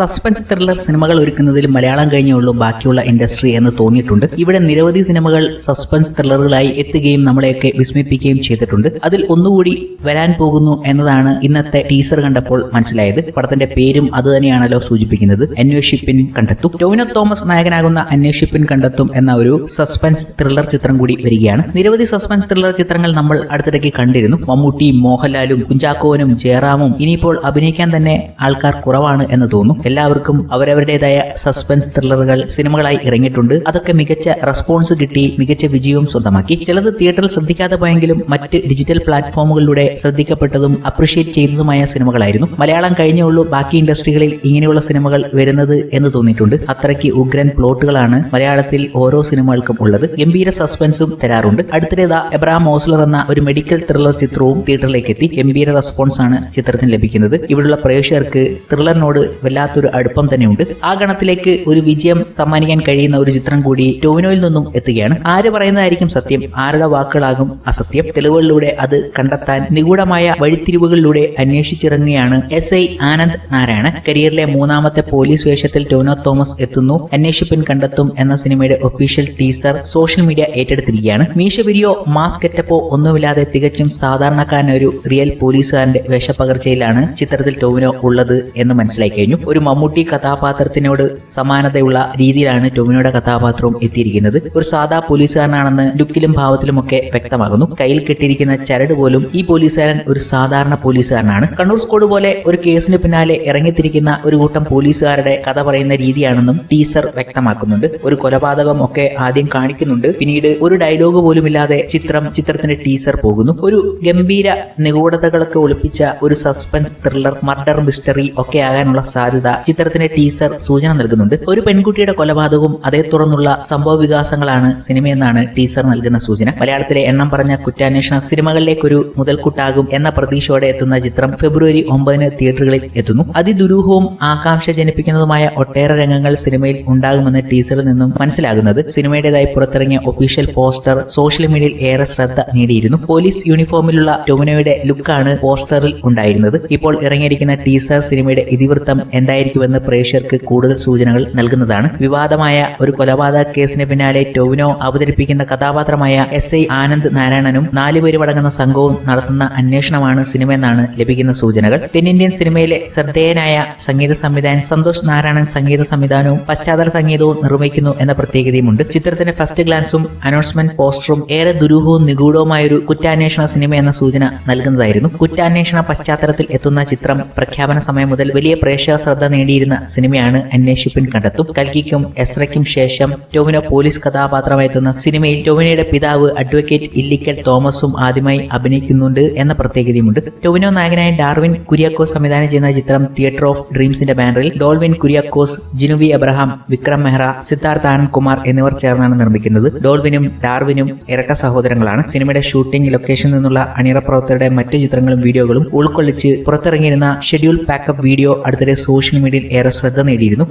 Suspense thriller സിനിമകൾ ഒരുക്കുന്നതിൽ മലയാളം കഴിഞ്ഞേ ഉള്ളൂ ബാക്കിയുള്ള ഇൻഡസ്ട്രി എന്ന് തോന്നിയിട്ടുണ്ട്. ഇവിടെ നിരവധി സിനിമകൾ സസ്പെൻസ് ത്രില്ലറുകളായി എത്തുകയും നമ്മളെയൊക്കെ വിസ്മയിപ്പിക്കുകയും ചെയ്തിട്ടുണ്ട്. അതിൽ ഒന്നുകൂടി വരാൻ പോകുന്നു എന്നതാണ് ഇന്നത്തെ ടീസർ കണ്ടപ്പോൾ മനസ്സിലായത്. പടത്തിന്റെ പേരും അത് തന്നെയാണല്ലോ സൂചിപ്പിക്കുന്നത്. അന്വേഷിപ്പിൻ കണ്ടെത്തും. ടോവിനോ തോമസ് നായകനാകുന്ന അന്വേഷിപ്പിൻ കണ്ടെത്തും എന്ന ഒരു സസ്പെൻസ് ത്രില്ലർ ചിത്രം കൂടി വരികയാണ്. നിരവധി സസ്പെൻസ് ത്രില്ലർ ചിത്രങ്ങൾ നമ്മൾ അടുത്തിടയ്ക്ക് കണ്ടിരുന്നു. മമ്മൂട്ടിയും മോഹൻലാലും കുഞ്ചാക്കോവനും ജയറാമും ഇനിയിപ്പോൾ അഭിനയിക്കാൻ തന്നെ ആൾക്കാർ കുറവാണ് എന്ന് തോന്നുന്നു എല്ലാവർക്കും അവരവരുടേതായ സസ്പെൻസ് ത്രില്ലറുകൾ സിനിമകളായി ഇറങ്ങിയിട്ടുണ്ട്. അതൊക്കെ മികച്ച റെസ്പോൺസ് കിട്ടി മികച്ച വിജയവും സ്വന്തമാക്കി. ചിലത് തിയേറ്ററിൽ ശ്രദ്ധിക്കാതെ പോയെങ്കിലും മറ്റ് ഡിജിറ്റൽ പ്ലാറ്റ്ഫോമുകളിലൂടെ ശ്രദ്ധിക്കപ്പെട്ടതും അപ്രീഷിയേറ്റ് ചെയ്തതുമായ സിനിമകളായിരുന്നു. മലയാളം കഴിഞ്ഞേ ഉള്ളൂ ബാക്കി ഇൻഡസ്ട്രികളിൽ ഇങ്ങനെയുള്ള സിനിമകൾ വരുന്നത് എന്ന് തോന്നിയിട്ടുണ്ട്. അത്രയ്ക്ക് ഉഗ്രൻ പ്ലോട്ടുകളാണ് മലയാളത്തിൽ ഓരോ സിനിമകൾക്കും ഉള്ളത്. ഗംഭീര സസ്പെൻസും തരാറുണ്ട്. അടുത്തിടേതാ എബ്രാം ഓസ്ലർ എന്ന ഒരു മെഡിക്കൽ ത്രില്ലർ ചിത്രവും തിയേറ്ററിലേക്ക് എത്തി. ഗംഭീര റെസ്പോൺസ് ആണ് ചിത്രത്തിന് ലഭിക്കുന്നത്. ഇവിടെയുള്ള പ്രേക്ഷകർക്ക് ത്രില്ലറിനോട് വല്ലാത്തൊരു അടുപ്പം തന്നെയുണ്ട്. ആ ഗണത്തിലേക്ക് ഒരു വിജയം സമ്മാനിക്കാൻ കഴിയുന്ന ഒരു ചിത്രം കൂടി ടോവിനോയിൽ നിന്നും എത്തുകയാണ്. ആര് പറയുന്നതായിരിക്കും സത്യം? ആരുടെ വാക്കുകളാകും അസത്യം? തെളിവുകളിലൂടെ അത് കണ്ടെത്താൻ നിഗൂഢമായ വഴിത്തിരിവുകളിലൂടെ അന്വേഷിച്ചിറങ്ങുകയാണ് എസ് ഐ ആനന്ദ് നാരായണ കരിയറിലെ മൂന്നാമത്തെ പോലീസ് വേഷത്തിൽ ടോനോ തോമസ് എത്തുന്നു. അന്വേഷിപ്പിൻ കണ്ടെത്തും എന്ന സിനിമയുടെ ഒഫീഷ്യൽ ടീസർ സോഷ്യൽ മീഡിയ ഏറ്റെടുത്തിരിക്കുകയാണ്. മീശ വിരിയോ മാസ്ക് എറ്റപ്പോ ഒന്നുമില്ലാതെ തികച്ചും സാധാരണക്കാരൻ ഒരു റിയൽ പോലീസുകാരന്റെ വേഷപ്പകർച്ചയിലാണ് ചിത്രത്തിൽ ടോവിനോ ഉള്ളത് എന്ന് മനസ്സിലാക്കി കഴിഞ്ഞു. ഒരു മമ്മൂട്ടി കഥാപാത്രത്തിനോട് സമാനതയുള്ള രീതിയിലാണ് ടൊമിനോയുടെ കഥാപാത്രവും എത്തിയിരിക്കുന്നത്. ഒരു സാധാ പോലീസുകാരനാണെന്ന് ലുക്കിലും ഭാവത്തിലുമൊക്കെ വ്യക്തമാകുന്നു. കയ്യിൽ കെട്ടിയിരിക്കുന്ന ചരട് പോലും ഈ പോലീസുകാരൻ ഒരു സാധാരണ പോലീസുകാരനാണ്. കണ്ണൂർ സ്കോഡ് പോലെ ഒരു കേസിന് പിന്നാലെ ഇറങ്ങിത്തിരിക്കുന്ന ഒരു കൂട്ടം പോലീസുകാരുടെ കഥ പറയുന്ന രീതിയാണെന്നും ടീസർ വ്യക്തമാക്കുന്നുണ്ട്. ഒരു കൊലപാതകം ഒക്കെ ആദ്യം കാണിക്കുന്നുണ്ട്. പിന്നീട് ഒരു ഡയലോഗ് പോലും ഇല്ലാതെ ചിത്രം ചിത്രത്തിന്റെ ടീസർ പോകുന്നു. ഒരു ഗംഭീര നിഗൂഢതകളൊക്കെ ഒളിപ്പിച്ച ഒരു സസ്പെൻസ് ത്രില്ലർ മർഡർ മിസ്റ്ററി ഒക്കെ ആകാനുള്ള സാധ്യത ചിത്രത്തിന്റെ ടീസർ സൂചന നൽകുന്നുണ്ട്. ഒരു പെൺകുട്ടിയുടെ കൊലപാതകവും അതേ തുറന്നുള്ള സംഭവ വികാസങ്ങളാണ് സിനിമയെന്നാണ് ടീസർ നൽകുന്ന സൂചന. മലയാളത്തിലെ എണ്ണം പറഞ്ഞ കുറ്റാന്വേഷണ സിനിമകളിലേക്കൊരു മുതൽക്കൂട്ടാകും എന്ന പ്രതീക്ഷയോടെ എത്തുന്ന ചിത്രം ഫെബ്രുവരി ഒമ്പതിന് തിയേറ്ററുകളിൽ എത്തുന്നു. അതിദുരൂഹവും ആകാംക്ഷ ജനിപ്പിക്കുന്നതുമായ ഒട്ടേറെ രംഗങ്ങൾ സിനിമയിൽ ഉണ്ടാകുമെന്ന് ടീസറിൽ നിന്നും മനസ്സിലാകുന്നത്. സിനിമയുടേതായി പുറത്തിറങ്ങിയ ഒഫീഷ്യൽ പോസ്റ്റർ സോഷ്യൽ മീഡിയയിൽ ഏറെ ശ്രദ്ധ നേടിയിരുന്നു. പോലീസ് യൂണിഫോമിലുള്ള ടൊമിനോയുടെ ലുക്കാണ് പോസ്റ്ററിൽ ഉണ്ടായിരുന്നത്. ഇപ്പോൾ ഇറങ്ങിയിരിക്കുന്ന ടീസർ സിനിമയുടെ ഇതിവൃത്തം എന്തായിരിക്കുമെന്ന് പ്രേക്ഷകർക്ക് കൂടുതൽ സൂചനകൾ നൽകുന്നതാണ്. വിവാദമായ ഒരു കൊലപാതക കേസിന് പിന്നാലെ ടൊവിനോ അവതരിപ്പിക്കുന്ന കഥാപാത്രമായ എസ് ഐ ആനന്ദ് നാരായണനും നാലുപേരുമടങ്ങുന്ന സംഘവും നടത്തുന്ന അന്വേഷണമാണ് സിനിമയെന്നാണ് ലഭിക്കുന്ന സൂചനകൾ. തെന്നിന്ത്യൻ സിനിമയിലെ ശ്രദ്ധേയനായ സംഗീത സംവിധായകൻ സന്തോഷ് നാരായണൻ സംഗീത സംവിധാനവും പശ്ചാത്തല സംഗീതവും നിർമ്മിക്കുന്നു എന്ന പ്രത്യേകതയുമുണ്ട്. ചിത്രത്തിന്റെ ഫസ്റ്റ് ഗ്ലാൻസും അനൗൺസ്മെന്റ് പോസ്റ്ററും ഏറെ ദുരൂഹവും നിഗൂഢവുമായ ഒരു കുറ്റാന്വേഷണ സിനിമ എന്ന സൂചന നൽകുന്നതായിരുന്നു. കുറ്റാന്വേഷണ പശ്ചാത്തലത്തിൽ എത്തുന്ന ചിത്രം പ്രഖ്യാപന സമയം മുതൽ വലിയ പ്രേക്ഷക ശ്രദ്ധ നേടിയിരുന്ന സിനിമയാണ് അന്വേഷിപ്പിൻ കണ്ടെത്തും. കൽക്കിക്കും എസ്രയ്ക്കും ശേഷം ടോവിനോ പോലീസ് കഥാപാത്രമായെത്തുന്ന സിനിമയിൽ ടോവിനോയുടെ പിതാവ് അഡ്വക്കേറ്റ് ഇല്ലിക്കൽ തോമസും ആദ്യമായി അഭിനയിക്കുന്നുണ്ട് എന്ന പ്രത്യേകതയുമുണ്ട്. ടോവിനോ നായകനായ ഡാർവിൻ കുര്യാക്കോസ് സംവിധാനം ചെയ്യുന്ന ചിത്രം തിയേറ്റർ ഓഫ് ഡ്രീംസിന്റെ ബാനറിൽ ഡോൾവിൻ കുര്യാക്കോസ് ജിനുവി അബ്രഹാം വിക്രം മെഹ്റ സിദ്ധാർത്ഥ് ആനന്ദ് കുമാർ എന്നിവർ ചേർന്നാണ് നിർമ്മിക്കുന്നത്. ഡോൾവിനും ഡാർവിനും ഇരട്ട സഹോദരങ്ങളാണ്. സിനിമയുടെ ഷൂട്ടിംഗ് ലൊക്കേഷനിൽ നിന്നുള്ള അണിയറ പ്രവർത്തകരുടെ മറ്റു ചിത്രങ്ങളും വീഡിയോകളും ഉൾക്കൊള്ളിച്ച് പുറത്തിറങ്ങിയിരുന്ന ഷെഡ്യൂൾ പാക്കപ്പ് വീഡിയോ അടുത്തിടെ മീഡിയയിൽ ഏറെ ശ്രദ്ധ നേടിയിരുന്നു.